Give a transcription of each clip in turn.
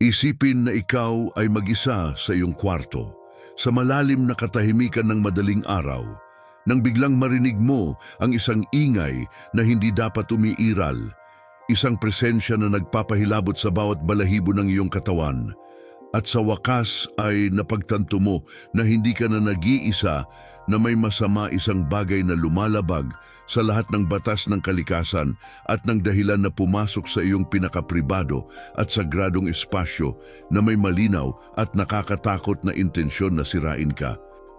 Isipin na ikaw ay mag-isa sa iyong kwarto, sa malalim na katahimikan ng madaling araw, nang biglang marinig mo ang isang ingay na hindi dapat umiiral, isang presensya na nagpapahilabot sa bawat balahibo ng iyong katawan, at sa wakas ay napagtanto mo na hindi ka na nag-iisa na may masama isang bagay na lumalabag sa lahat ng batas ng kalikasan at ng dahilan na pumasok sa iyong pinakapribado at sagradong espasyo na may malinaw at nakakatakot na intensyon na sirain ka.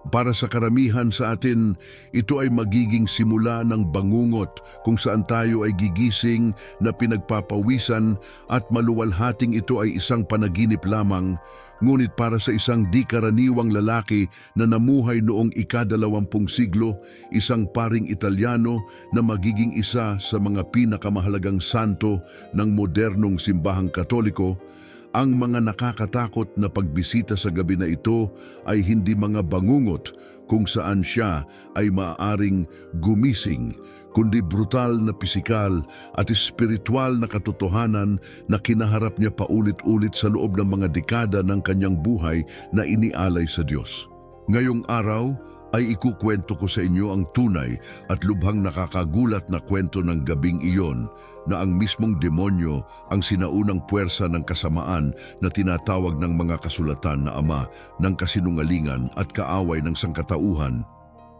Para sa karamihan sa atin, ito ay magiging simula ng bangungot kung saan tayo ay gigising na pinagpapawisan at maluwalhating ito ay isang panaginip lamang, ngunit para sa isang di karaniwang lalaki na namuhay noong ikadalawampung siglo, isang paring Italiano na magiging isa sa mga pinakamahalagang santo ng modernong simbahang katoliko, ang mga nakakatakot na pagbisita sa gabi na ito ay hindi mga bangungot kung saan siya ay maaaring gumising, kundi brutal na pisikal at espiritual na katotohanan na kinaharap niya paulit-ulit sa loob ng mga dekada ng kanyang buhay na inialay sa Diyos. Ngayong araw ay ikukwento ko sa inyo ang tunay at lubhang nakakagulat na kwento ng gabing iyon na ang mismong demonyo ang sinaunang puwersa ng kasamaan na tinatawag ng mga kasulatan na ama ng kasinungalingan at kaaway ng sangkatauhan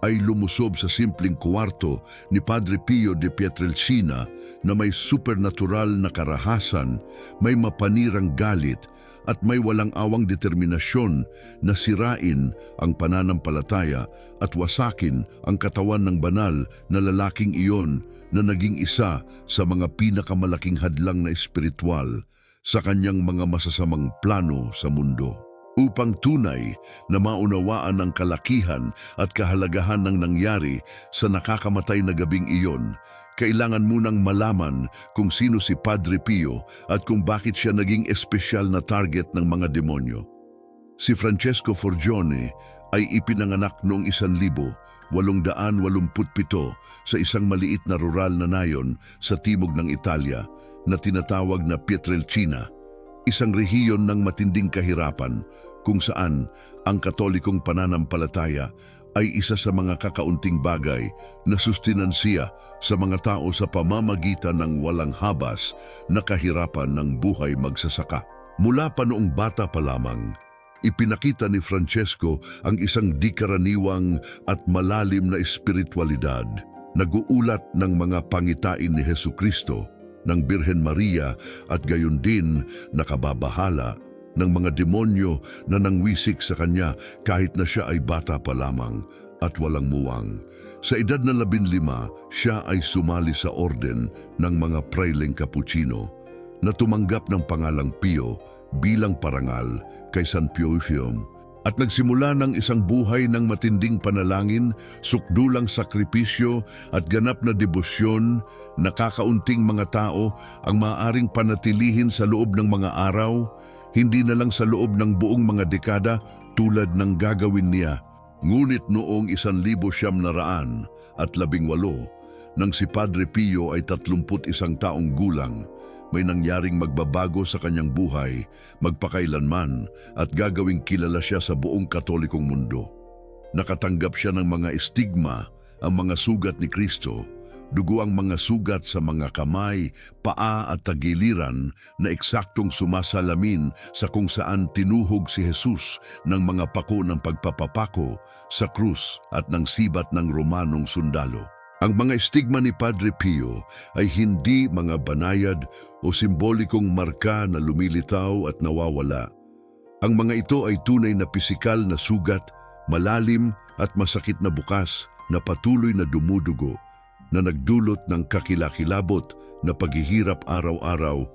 ay lumusob sa simpleng kwarto ni Padre Pio de Pietrelcina na may supernatural na karahasan, may mapanirang galit at may walang awang determinasyon na sirain ang pananampalataya at wasakin ang katawan ng banal na lalaking iyon na naging isa sa mga pinakamalaking hadlang na espiritual sa kanyang mga masasamang plano sa mundo. Upang tunay na maunawaan ang kalakihan at kahalagahan ng nangyari sa nakakamatay na gabing iyon, kailangan munang malaman kung sino si Padre Pio at kung bakit siya naging espesyal na target ng mga demonyo. Si Francesco Forgione ay ipinanganak noong 1887 sa isang maliit na rural na nayon sa timog ng Italia na tinatawag na Pietrelcina, isang rehiyon ng matinding kahirapan kung saan ang katolikong pananampalataya ay isa sa mga kakaunting bagay na sustinansiya sa mga tao sa pamamagitan ng walang habas na kahirapan ng buhay magsasaka. Mula pa noong bata pa lamang, ipinakita ni Francesco ang isang di karaniwang at malalim na espiritualidad, naguulat ng mga pangitain ni Heso Kristo, ng Birhen Maria at gayon din nakababahala ng mga demonyo na nangwisik sa kanya kahit na siya ay bata pa lamang at walang muwang. Sa edad na labinlima, siya ay sumali sa orden ng mga praileng Cappuccino na tumanggap ng pangalang Pio bilang parangal kay San Piofium at nagsimula ng isang buhay ng matinding panalangin, sukdulang sakripisyo at ganap na debosyon, nakakaunting mga tao ang maaaring panatilihin sa loob ng mga araw, hindi na lang sa loob ng buong mga dekada tulad ng gagawin niya. Ngunit noong isan libo siyam na raan at labing walo, nang si Padre Pio ay tatlumput isang taong gulang, may nangyaring magbabago sa kanyang buhay, magpakailanman at gagawing kilala siya sa buong katolikong mundo. Nakatanggap siya ng mga estigma, ang mga sugat ni Kristo, dugo ang mga sugat sa mga kamay, paa at tagiliran na eksaktong sumasalamin sa kung saan tinuhog si Jesus ng mga pako ng pagpapapako sa krus at ng sibat ng Romanong sundalo. Ang mga estigma ni Padre Pio ay hindi mga banayad o simbolikong marka na lumilitaw at nawawala. Ang mga ito ay tunay na pisikal na sugat, malalim at masakit na bukas na patuloy na dumudugo na nagdulot ng kakilakilabot na paghihirap araw-araw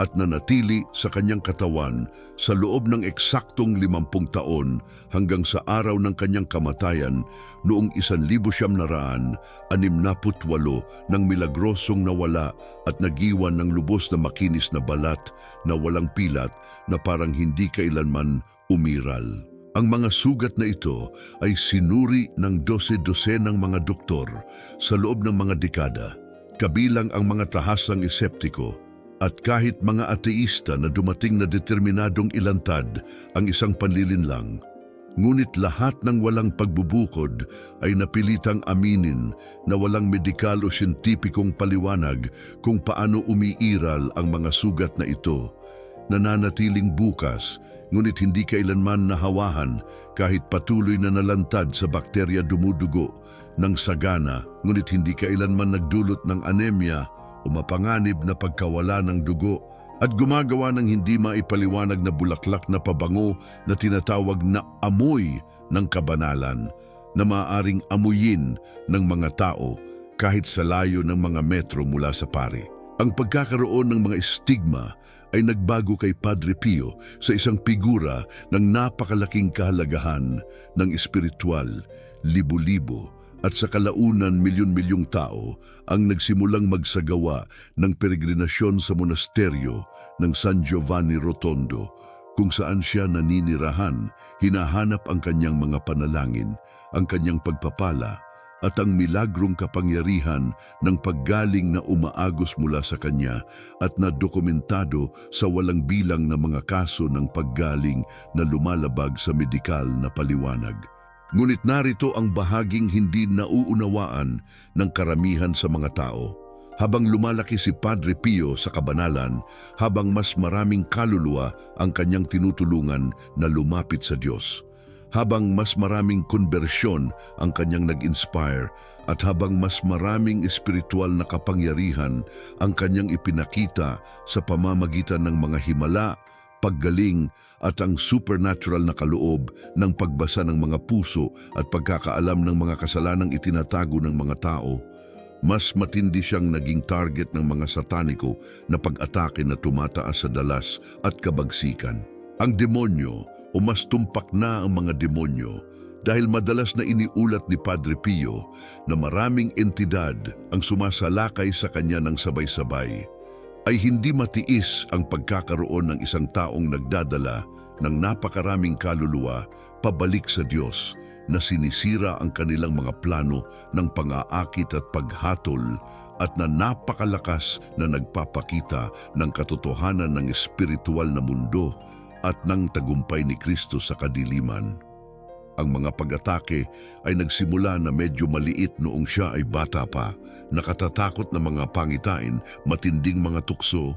at nanatili sa kanyang katawan sa loob ng eksaktong limampung taon hanggang sa araw ng kanyang kamatayan noong isan libo siyam naraan, anim naput walo ng milagrosong nawala at nagiwan ng lubos na makinis na balat na walang pilat na parang hindi kailanman umiral. Ang mga sugat na ito ay sinuri ng dose-dose ng mga doktor sa loob ng mga dekada, kabilang ang mga tahasang eseptiko At kahit mga ateista na dumating na determinadong ilantad ang isang panlilinlang, ngunit lahat ng walang pagbubukod ay napilitang aminin na walang medikal o siyentipikong paliwanag kung paano umiiral ang mga sugat na ito. Nananatiling bukas, ngunit hindi kailanman nahawahan kahit patuloy na nalantad sa bakterya dumudugo ng sagana, ngunit hindi kailanman nagdulot ng anemia o mapanganib na pagkawala ng dugo at gumagawa ng hindi maipaliwanag na bulaklak na pabango na tinatawag na amoy ng kabanalan na maaaring amuyin ng mga tao kahit sa layo ng mga metro mula sa pari. Ang pagkakaroon ng mga stigma ay nagbago kay Padre Pio sa isang figura ng napakalaking kahalagahan ng espiritual, libo-libo at sa kalaunan milyon-milyong tao ang nagsimulang magsagawa ng peregrinasyon sa monasteryo ng San Giovanni Rotondo kung saan siya naninirahan, hinahanap ang kanyang mga panalangin, ang kanyang pagpapala at ang milagrong kapangyarihan ng paggaling na umaagos mula sa kanya at na dokumentado sa walang bilang na mga kaso ng paggaling na lumalabag sa medikal na paliwanag. Ngunit narito ang bahaging hindi nauunawaan ng karamihan sa mga tao. Habang lumalaki si Padre Pio sa kabanalan, habang mas maraming kaluluwa ang kanyang tinutulungan na lumapit sa Diyos. Habang mas maraming konbersyon ang kanyang nag-inspire at habang mas maraming espiritual na kapangyarihan ang kanyang ipinakita sa pamamagitan ng mga himala, paggaling at ang supernatural na kaloob ng pagbasa ng mga puso at pagkakaalam ng mga kasalanang itinatago ng mga tao, mas matindi siyang naging target ng mga sataniko na pag-atake na tumataas sa dalas at kabagsikan. Ang demonyo o tumpak na ang mga demonyo dahil madalas na iniulat ni Padre Pio na maraming entidad ang sumasalakay sa kanya ng sabay-sabay ay hindi matiis ang pagkakaroon ng isang taong nagdadala ng napakaraming kaluluwa pabalik sa Diyos na sinisira ang kanilang mga plano ng pang-aakit at paghatol at na napakalakas na nagpapakita ng katotohanan ng espiritual na mundo at ng tagumpay ni Kristo sa kadiliman. Ang mga pag-atake ay nagsimula na medyo maliit noong siya ay bata pa, nakatatakot na mga pangitain, matinding mga tukso,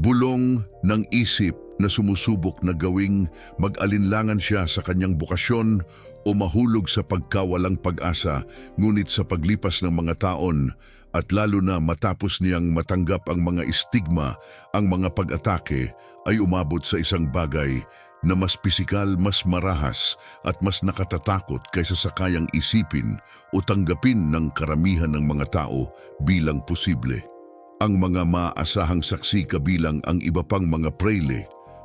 bulong ng isip na sumusubok na gawing mag-alinlangan siya sa kanyang bukasyon o mahulog sa pagkawalang pag-asa, ngunit sa paglipas ng mga taon at lalo na matapos niyang matanggap ang mga istigma, ang mga pag-atake ay umabot sa isang bagay na mas pisikal, mas marahas at mas nakatatakot kaysa sa kayang isipin o tanggapin ng karamihan ng mga tao bilang posible. Ang mga maaasahang saksi kabilang ang iba pang mga preyle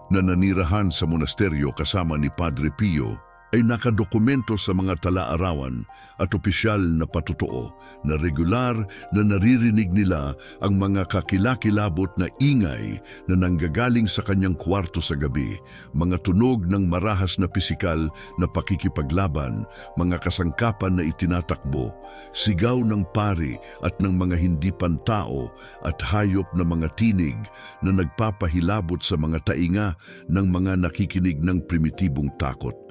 na nanirahan sa monasteryo kasama ni Padre Pio ay nakadokumento sa mga tala-arawan at opisyal na patotoo na regular na naririnig nila ang mga kakilakilabot na ingay na nanggagaling sa kanyang kwarto sa gabi, mga tunog ng marahas na pisikal na pakikipaglaban, mga kasangkapan na itinatakbo, sigaw ng pari at ng mga hindi pantao at hayop na mga tinig na nagpapahilabot sa mga tainga ng mga nakikinig ng primitibong takot.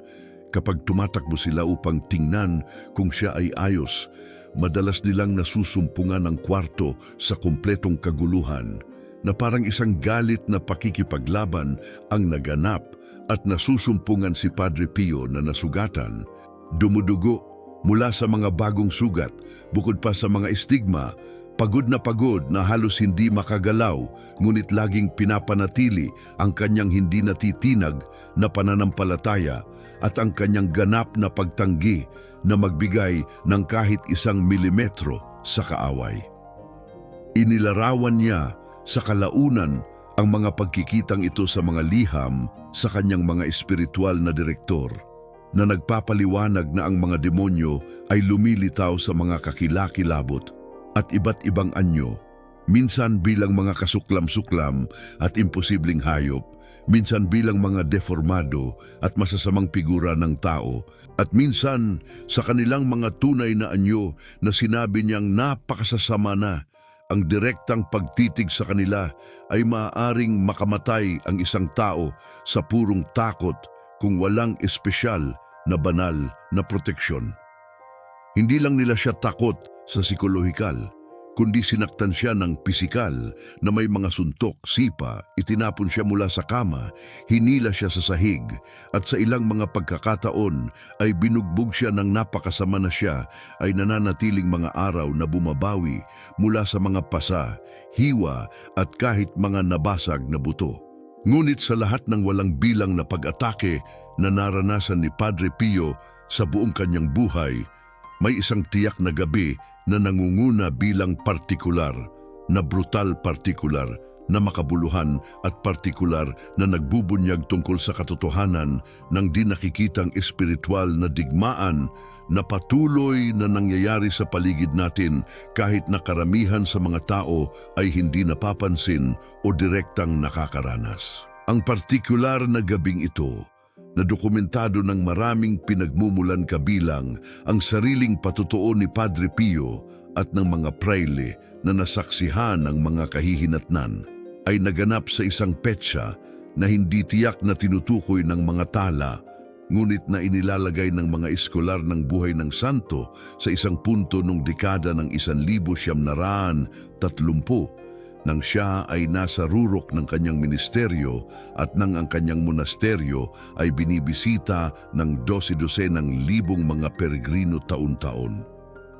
Kapag tumatakbo sila upang tingnan kung siya ay ayos, madalas nilang nasusumpungan ang kwarto sa kumpletong kaguluhan na parang isang galit na pakikipaglaban ang naganap at nasusumpungan si Padre Pio na nasugatan, dumudugo mula sa mga bagong sugat bukod pa sa mga estigma Pagod na pagod na halos hindi makagalaw, ngunit laging pinapanatili ang kanyang hindi natitinag na pananampalataya at ang kanyang ganap na pagtanggi na magbigay ng kahit isang milimetro sa kaaway. Inilarawan niya sa kalaunan ang mga pagkikitang ito sa mga liham sa kanyang mga espiritual na direktor na nagpapaliwanag na ang mga demonyo ay lumilitaw sa mga kakilakilabot at iba't ibang anyo, minsan bilang mga kasuklam-suklam at imposibleng hayop, minsan bilang mga deformado at masasamang figura ng tao, at minsan sa kanilang mga tunay na anyo na sinabi niyang napakasasama na ang direktang pagtitig sa kanila ay maaaring makamatay ang isang tao sa purong takot kung walang espesyal na banal na proteksyon. Hindi lang nila siya takot sa psikolohikal, kundi sinaktan siya ng pisikal na may mga suntok, sipa, itinapon siya mula sa kama, hinila siya sa sahig, at sa ilang mga pagkakataon ay binugbog siya ng napakasama na siya ay nananatiling mga araw na bumabawi mula sa mga pasa, hiwa at kahit mga nabasag na buto. Ngunit sa lahat ng walang bilang na pag-atake na naranasan ni Padre Pio sa buong kanyang buhay, may isang tiyak na gabi na nangunguna bilang partikular, na brutal partikular, na makabuluhan at partikular na nagbubunyag tungkol sa katotohanan ng di nakikitang espiritual na digmaan na patuloy na nangyayari sa paligid natin kahit na karamihan sa mga tao ay hindi napapansin o direktang nakakaranas. Ang partikular na gabing ito na dokumentado ng maraming pinagmumulan kabilang ang sariling patutuo ni Padre Pio at ng mga praile na nasaksihan ang mga kahihinatnan ay naganap sa isang petsa na hindi tiyak na tinutukoy ng mga tala ngunit na inilalagay ng mga eskolar ng buhay ng santo sa isang punto nung dekada ng 1930 nang siya ay nasa rurok ng kanyang ministeryo at nang ang kanyang monasteryo ay binibisita ng dose-dose ng libong mga peregrino taon-taon.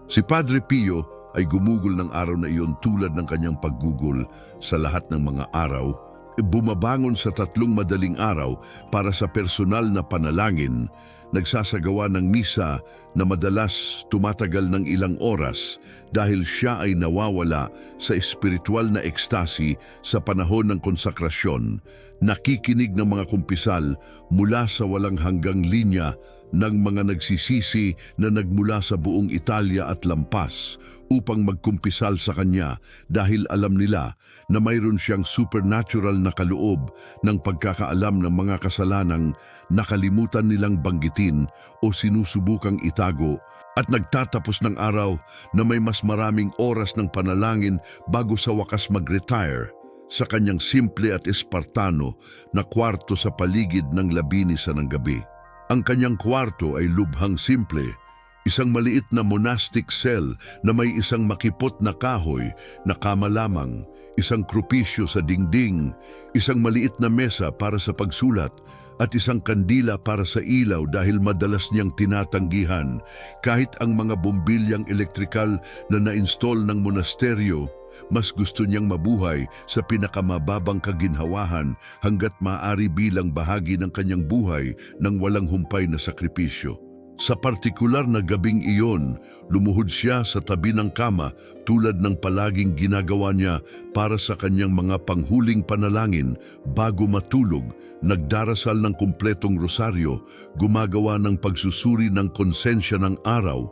Si Padre Pio ay gumugol ng araw na iyon tulad ng kanyang paggugol sa lahat ng mga araw, bumabangon sa tatlong madaling araw para sa personal na panalangin nagsasagawa ng misa na madalas tumatagal ng ilang oras dahil siya ay nawawala sa espiritual na ekstasi sa panahon ng konsakrasyon, nakikinig ng mga kumpisal mula sa walang hanggang linya ng mga nagsisisi na nagmula sa buong Italia at Lampas upang magkumpisal sa kanya dahil alam nila na mayroon siyang supernatural na kaloob ng pagkakaalam ng mga kasalanang nakalimutan nilang banggitin o sinusubukang itago at nagtatapos ng araw na may mas maraming oras ng panalangin bago sa wakas mag-retire sa kanyang simple at espartano na kwarto sa paligid ng labinisa ng gabi. Ang kanyang kwarto ay lubhang simple, isang maliit na monastic cell na may isang makipot na kahoy na kama lamang, isang krupisyo sa dingding, isang maliit na mesa para sa pagsulat, at isang kandila para sa ilaw dahil madalas niyang tinatanggihan kahit ang mga bombilyang elektrikal na na-install ng monasteryo mas gusto niyang mabuhay sa pinakamababang kaginhawahan hanggat maaari bilang bahagi ng kanyang buhay ng walang humpay na sakripisyo. Sa partikular na gabing iyon, lumuhod siya sa tabi ng kama tulad ng palaging ginagawa niya para sa kanyang mga panghuling panalangin bago matulog, nagdarasal ng kumpletong rosaryo, gumagawa ng pagsusuri ng konsensya ng araw,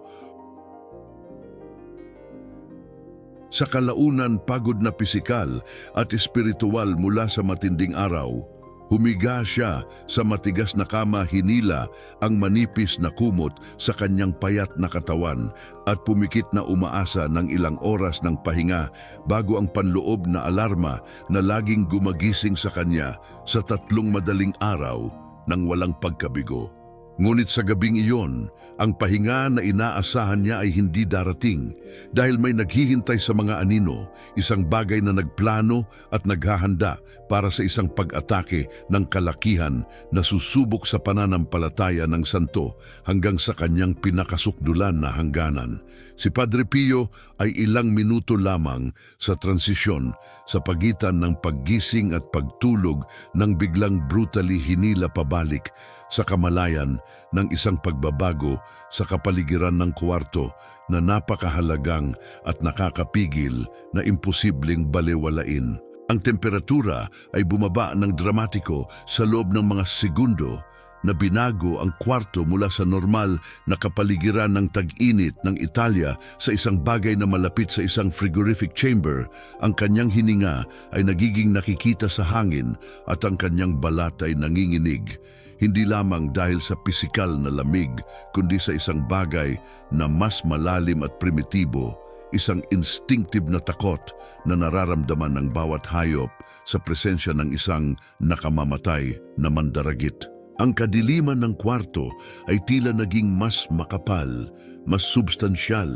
Sa kalaunan pagod na pisikal at espiritual mula sa matinding araw, humiga siya sa matigas na kama hinila ang manipis na kumot sa kanyang payat na katawan at pumikit na umaasa ng ilang oras ng pahinga bago ang panloob na alarma na laging gumagising sa kanya sa tatlong madaling araw ng walang pagkabigo. Ngunit sa gabing iyon, ang pahinga na inaasahan niya ay hindi darating dahil may naghihintay sa mga anino, isang bagay na nagplano at naghahanda para sa isang pag-atake ng kalakihan na susubok sa pananampalataya ng santo hanggang sa kanyang pinakasukdulan na hangganan. Si Padre Pio ay ilang minuto lamang sa transisyon sa pagitan ng paggising at pagtulog ng biglang brutally hinila pabalik sa kamalayan ng isang pagbabago sa kapaligiran ng kwarto na napakahalagang at nakakapigil na imposibleng balewalain. Ang temperatura ay bumaba ng dramatiko sa loob ng mga segundo na binago ang kwarto mula sa normal na kapaligiran ng tag-init ng Italia sa isang bagay na malapit sa isang frigorific chamber, ang kanyang hininga ay nagiging nakikita sa hangin at ang kanyang balat ay nanginginig hindi lamang dahil sa pisikal na lamig, kundi sa isang bagay na mas malalim at primitibo, isang instinctive na takot na nararamdaman ng bawat hayop sa presensya ng isang nakamamatay na mandaragit. Ang kadiliman ng kwarto ay tila naging mas makapal, mas substansyal,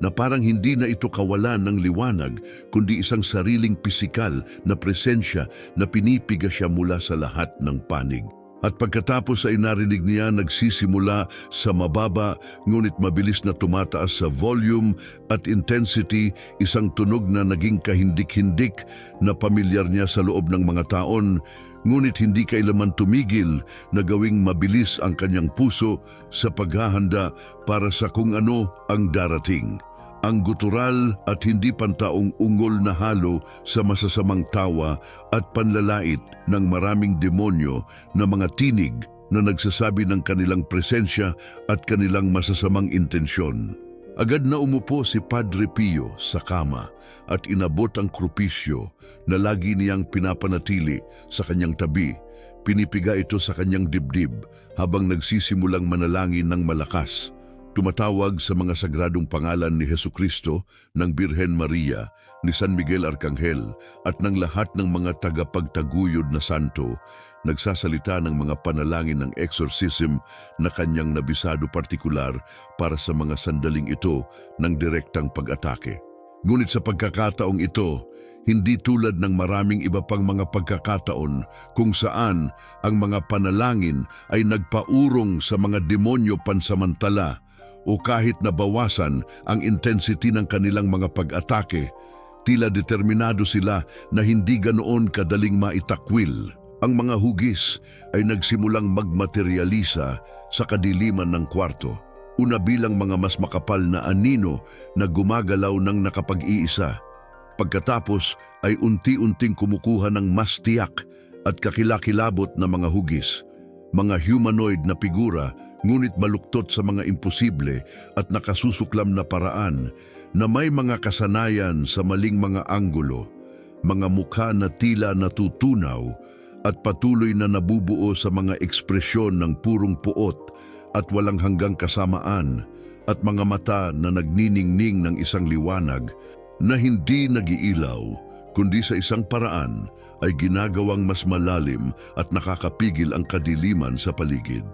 na parang hindi na ito kawalan ng liwanag kundi isang sariling pisikal na presensya na pinipiga siya mula sa lahat ng panig. At pagkatapos ay narinig niya nagsisimula sa mababa ngunit mabilis na tumataas sa volume at intensity isang tunog na naging kahindik-hindik na pamilyar niya sa loob ng mga taon ngunit hindi kailaman tumigil na gawing mabilis ang kanyang puso sa paghahanda para sa kung ano ang darating. Ang gutural at hindi pantaong ungol na halo sa masasamang tawa at panlalait ng maraming demonyo na mga tinig na nagsasabi ng kanilang presensya at kanilang masasamang intensyon. Agad na umupo si Padre Pio sa kama at inabot ang krupisyo na lagi niyang pinapanatili sa kanyang tabi. Pinipiga ito sa kanyang dibdib habang nagsisimulang manalangin ng malakas. Tumatawag sa mga sagradong pangalan ni Heso Kristo, ng Birhen Maria, ni San Miguel Arcangel at ng lahat ng mga tagapagtaguyod na santo nagsasalita ng mga panalangin ng exorcism na kanyang nabisado partikular para sa mga sandaling ito ng direktang pag-atake. Ngunit sa pagkakataong ito, hindi tulad ng maraming iba pang mga pagkakataon kung saan ang mga panalangin ay nagpaurong sa mga demonyo pansamantala o kahit nabawasan ang intensity ng kanilang mga pag-atake, tila determinado sila na hindi ganoon kadaling maitakwil. Ang mga hugis ay nagsimulang magmaterialisa sa kadiliman ng kwarto, una bilang mga mas makapal na anino na gumagalaw ng nakapag-iisa. Pagkatapos ay unti-unting kumukuha ng mas tiyak at kakilakilabot na mga hugis, mga humanoid na figura ngunit baluktot sa mga imposible at nakasusuklam na paraan na may mga kasanayan sa maling mga anggulo, mga mukha na tila natutunaw at patuloy na nabubuo sa mga ekspresyon ng purong puot at walang hanggang kasamaan at mga mata na nagniningning ng isang liwanag na hindi nagiilaw kundi sa isang paraan ay ginagawang mas malalim at nakakapigil ang kadiliman sa paligid.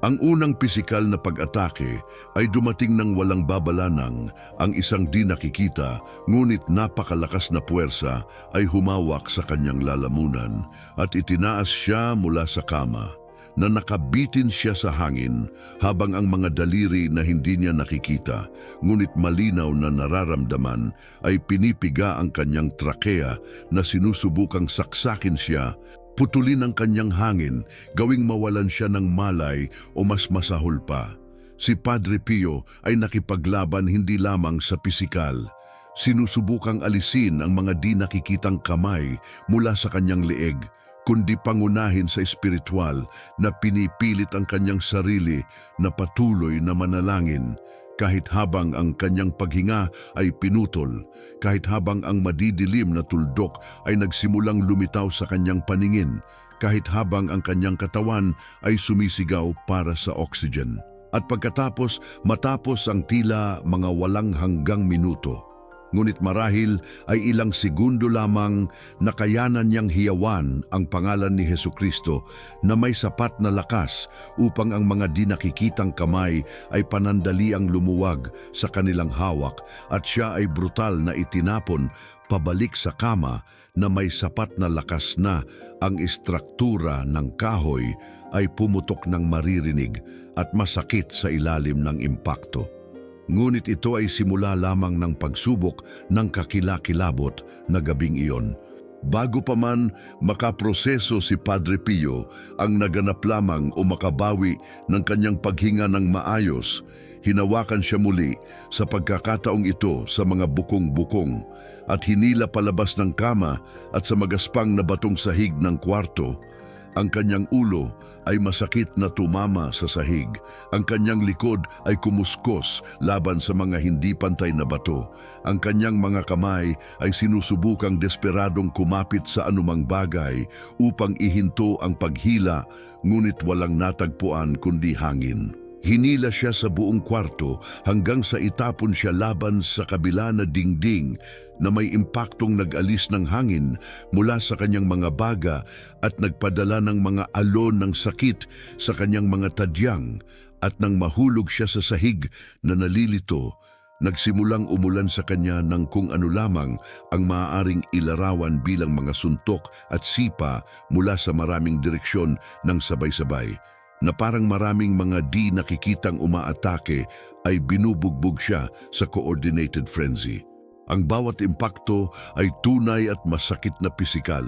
Ang unang pisikal na pag-atake ay dumating ng walang babalanang ang isang di nakikita ngunit napakalakas na puwersa ay humawak sa kanyang lalamunan at itinaas siya mula sa kama na nakabitin siya sa hangin habang ang mga daliri na hindi niya nakikita ngunit malinaw na nararamdaman ay pinipiga ang kanyang trakea na sinusubukang saksakin siya Putulin ang kanyang hangin, gawing mawalan siya ng malay o mas masahol pa. Si Padre Pio ay nakipaglaban hindi lamang sa pisikal. Sinusubukang alisin ang mga di nakikitang kamay mula sa kanyang leeg, kundi pangunahin sa espiritual na pinipilit ang kanyang sarili na patuloy na manalangin kahit habang ang kanyang paghinga ay pinutol, kahit habang ang madidilim na tuldok ay nagsimulang lumitaw sa kanyang paningin, kahit habang ang kanyang katawan ay sumisigaw para sa oxygen. At pagkatapos, matapos ang tila mga walang hanggang minuto, Ngunit marahil ay ilang segundo lamang nakayanan niyang hiyawan ang pangalan ni Heso Kristo na may sapat na lakas upang ang mga di nakikitang kamay ay panandaliang lumuwag sa kanilang hawak at siya ay brutal na itinapon pabalik sa kama na may sapat na lakas na ang istruktura ng kahoy ay pumutok ng maririnig at masakit sa ilalim ng impakto. Ngunit ito ay simula lamang ng pagsubok ng kakilakilabot na gabing iyon. Bago pa man makaproseso si Padre Pio ang naganap lamang o makabawi ng kanyang paghinga ng maayos, hinawakan siya muli sa pagkakataong ito sa mga bukong-bukong at hinila palabas ng kama at sa magaspang na batong sahig ng kwarto ang kanyang ulo ay masakit na tumama sa sahig. Ang kanyang likod ay kumuskos laban sa mga hindi pantay na bato. Ang kanyang mga kamay ay sinusubukang desperadong kumapit sa anumang bagay upang ihinto ang paghila, ngunit walang natagpuan kundi hangin. Hinila siya sa buong kwarto hanggang sa itapon siya laban sa kabila na dingding na may impaktong nag-alis ng hangin mula sa kanyang mga baga at nagpadala ng mga alon ng sakit sa kanyang mga tadyang at nang mahulog siya sa sahig na nalilito, nagsimulang umulan sa kanya ng kung ano lamang ang maaaring ilarawan bilang mga suntok at sipa mula sa maraming direksyon ng sabay-sabay na parang maraming mga di nakikitang umaatake ay binubugbog siya sa coordinated frenzy. Ang bawat impakto ay tunay at masakit na pisikal.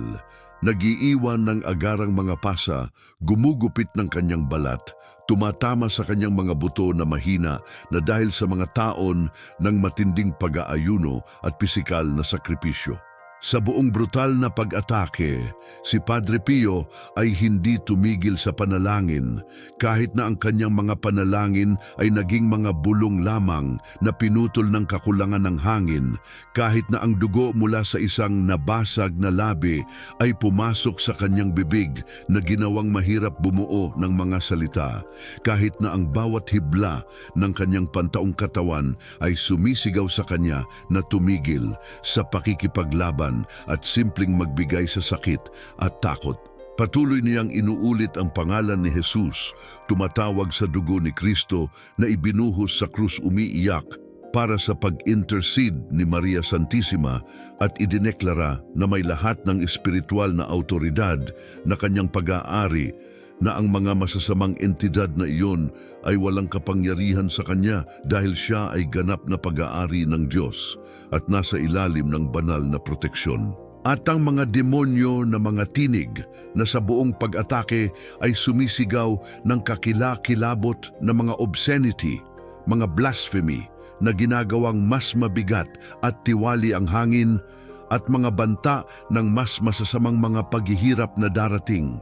Nagiiwan ng agarang mga pasa, gumugupit ng kanyang balat, tumatama sa kanyang mga buto na mahina na dahil sa mga taon ng matinding pag-aayuno at pisikal na sakripisyo. Sa buong brutal na pag-atake, si Padre Pio ay hindi tumigil sa panalangin kahit na ang kanyang mga panalangin ay naging mga bulong lamang na pinutol ng kakulangan ng hangin kahit na ang dugo mula sa isang nabasag na labi ay pumasok sa kanyang bibig na ginawang mahirap bumuo ng mga salita kahit na ang bawat hibla ng kanyang pantaong katawan ay sumisigaw sa kanya na tumigil sa pakikipaglaban at simpleng magbigay sa sakit at takot. Patuloy niyang inuulit ang pangalan ni Jesus, tumatawag sa dugo ni Kristo na ibinuhos sa krus umiiyak para sa pag-intercede ni Maria Santissima at idineklara na may lahat ng espiritual na autoridad na kanyang pag-aari na ang mga masasamang entidad na iyon ay walang kapangyarihan sa kanya dahil siya ay ganap na pag-aari ng Diyos at nasa ilalim ng banal na proteksyon. At ang mga demonyo na mga tinig na sa buong pag-atake ay sumisigaw ng kakilakilabot na mga obscenity, mga blasphemy na ginagawang mas mabigat at tiwali ang hangin at mga banta ng mas masasamang mga paghihirap na darating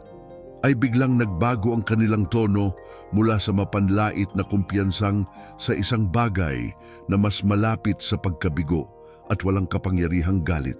ay biglang nagbago ang kanilang tono mula sa mapanlait na kumpiyansang sa isang bagay na mas malapit sa pagkabigo at walang kapangyarihang galit.